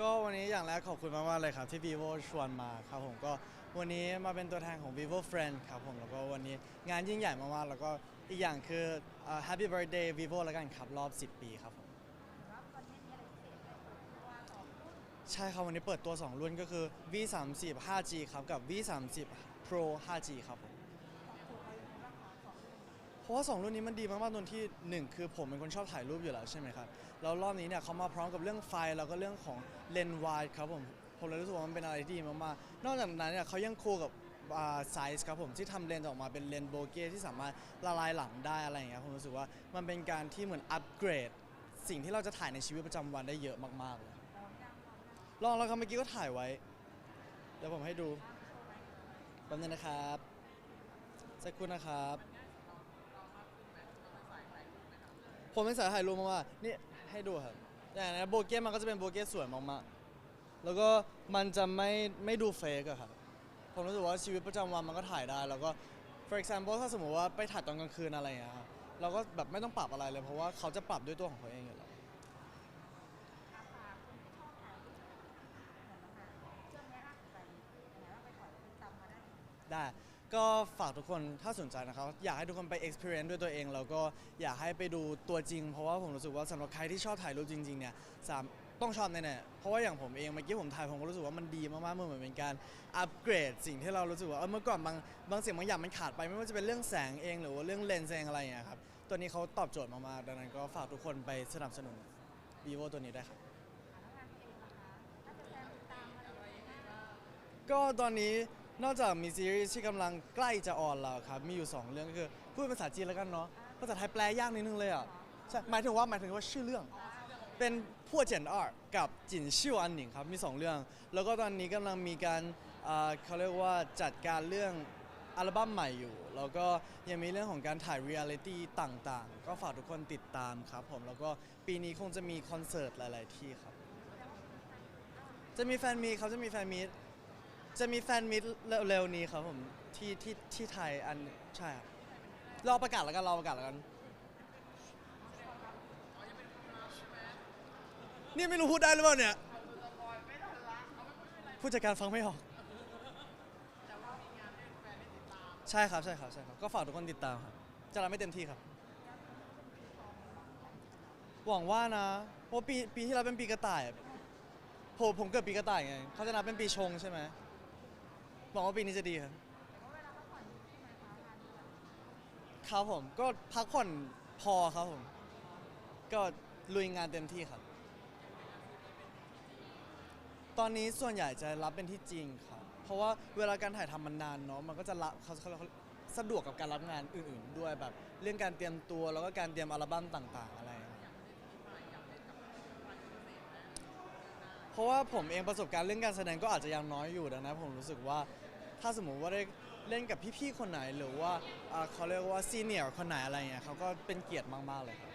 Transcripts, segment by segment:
ก็วันนี้อย่างแรกขอบคุณมาก ๆ เลยครับที่ vivo ชวนมาครับผมก็วันนี้มาเป็นตัวแทนของ vivo friend ครับผมแล้วก็วันนี้งานยิ่งใหญ่มาก ๆ แล้วก็อีกอย่างคือ happy birthday vivo แล้วกันครับรอบ 10 ปีครับผมใช่ครับวันนี้เปิดตัว 2 รุ่นก็คือ v 3 0 5G ครับกับ v 3 0 pro 5G ครับผม ของถูกอะไรบ้างคะสอง รุ่นเพราะว่า2รุ่นนี้มันดีมากๆตรงที่1คือผมเป็นคนชอบถ่ายรูปอยู่แล้วใช่ไหมครับแล้วรอบนี้เนี่ยเขามาพร้อมกับเรื่องไฟแล้วก็เรื่องของเลนส์วายครับผมผมเลยรู้สึกว่ามันเป็นอะไรที่ดีมากๆนอกจากนั้นเนี่ยเขายังคู่กับไซส์ครับผมที่ทำเลนส์ออกมาเป็นเลนส์โบเก้ที่สามารถละลายหลังได้อะไรอย่างเงี้ยผมรู้สึกว่ามันเป็นการที่เหมือนอัปเกรด สิ่งที่เราจะถ่ายในชีวิตประจำวันได้เยอะมากๆเลยลองแล้วครับเมื่อกี้ก็ถ่ายไว้ เดี๋ยวผมให้ดูแป๊บนึงนะครับสักครู่นะครับ ผมเป็นสายถ่ายรูปมากๆนี่ให้ดูครับอย่างนี้โบเก้มันก็จะเป็นโบเก้สวยมากๆแล้วก็มันจะไม่ไม่ดูเฟกอะครับผมรู้สึกว่าชีวิตประจำวันมันก็ถ่ายได้ แล้วก็ for example ถ้าสมมติว่าไปถ่ายตอนกลางคืนอะไรอย่างเงี้ยครับเราก็แบบไม่ต้องปรับอะไรเลย เพราะว่าเขาจะปรับด้วยตัวของเขาเองอยู่แล้วอาฝากคุณที่ชอบถ่ายรูปเหมือนน้องนายเครื่องนี้น่าสนใจยังไงว่าไปถอยติด ตามมาได้ที่ไหนได้ก็ฝากทุกคนถ้าสนใจนะครับ อยากให้ทุกคนไป experience ด้วยตัวเอง แล้วก็อยากให้ไปดูตัวจริง เพราะว่าผมรู้สึกว่าสำหรับใครที่ชอบถ่ายรูปจริง ๆ เนี่ยสามต้องชอบแน่ๆเพราะว่าอย่างผมเองเมื่อกี้ผมถ่ายผมก็รู้สึกว่ามันดีมากๆมันเหมือนเป็นการอัปเกรด สิ่งที่เรารู้สึกว่าเออเมื่อก่อนบางบางสิ่งบางอย่างมันขาดไปไม่ว่าจะเป็นเรื่องแสงเอง หรือว่าเรื่องเลนส์เองอะไรอย่างเงี้ยครับตัวนี้เขาตอบโจทย์มากๆดังนั้นก็ฝากทุกคนไปสนับสนุน vivo ตัวนี้ได้วยครับอ่าแล้วงานตัวเองล่ะคะถ้าจะแฟนติดตามอะไรอย่างเงี้ยก็ตอนนี้ นอกจากมีซีรีส์ที่กำลังใกล้จะออนแล้วครับ มีอยู่ 2 เรื่องก็คือ พูดภาษาจีนแล้วกันเนาะภาษาไทยแปลยากนิดนึงเลยอะใช่หมายถึงว่าหมายถึงว่าชื่อเรื่อง เป็นพัวเจียน二กับจินชิวอันหนิงครับมี 2 เรื่อง แล้วก็ตอนนี้กำลังมีการเขาเรียกว่าจัดการเรื่องอัลบั้มใหม่อยู่ แล้วก็ยังมีเรื่องของการถ่ายเรียลิตี้ต่างๆ ก็ฝากทุกคนติดตามครับผม แล้วก็ปีนี้คงจะมีคอนเสิร์ตหลาย ๆ ที่ครับ จะมีแฟนมีตครับจะมีแฟนมี จะมีแฟนมีตเร็วๆนี้ครับผมที่ที่ที่ไทยอันใช่ครับรอประกาศแล้วกันรอประกาศแล้วกัน นี่ไม่รู้พูดได้หรือเปล่าเนี่ยผู้จัดการฟังไม่ออกใช่ครับใช่ครับใช่ครับก็ฝากทุกคนติดตามครับจะทำให้เต็มที่ครับ หวังว่านะเพราะปีปีที่เราเป็นปีกระต่ายผมผมเกิดปีกระต่ายไงเขาจะนับเป็นปีชงใช่ไหม หวังว่าปีนี้จะดีครับเวลาผมครับผมก็พักผ่อนพอครับผม ก็ลุยงานเต็มที่ครับ ตอนนี้ส่วนใหญ่จะรับเป็นที่จริงครับเพราะว่าเวลาการถ่ายทำมันนานเนาะมันก็จะรับเขาเขาเขาสะดวกกับการรับงานอื่น ๆ ด้วยแบบ เรื่องการเตรียมตัวแล้วก็การเตรียมอัลบั้มต่าง ๆ อะไรครับ เพราะว่าผมเองประสบการณ์เรื่องการแสดงก็อาจจะยังน้อยอยู่ดังนั้นผมรู้สึกว่าถ้าสมมุติว่าได้เล่นกับพี่ๆคนไหนหรือว่าอ่าเขาเรียกว่าซีเนียร์คนไหนอะไรเงี้ยเขาก็เป็นเกียรติมากๆเลยครับ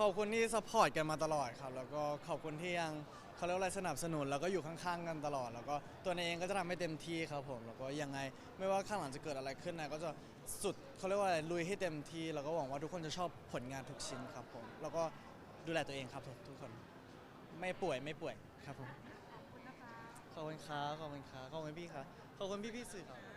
ขอบคุณที่ซัพพอร์ตกันมาตลอดครับ แล้วก็ขอบคุณที่ยังเขาเรียกว่าอะไรสนับสนุน แล้วก็อยู่ข้างๆกันตลอด แล้วก็ตัวเองก็จะทำให้เต็มที่ครับผมแล้วก็ยังไงไม่ว่าข้างหลังจะเกิดอะไรขึ้นนะก็จะสุดเขาเรียกว่าอะไรลุยให้เต็มที่ แล้วก็หวังว่าทุกคนจะชอบผลงานทุกชิ้นครับผมแล้วก็ดูแลตัวเองครับทุกคน ไม่ป่วยไม่ป่วยครับผมขอบคุณนะคะขอบคุณครับขอบคุณครับขอบคุณพี่ครับขอบคุณพี่พี่ๆสื่อครับ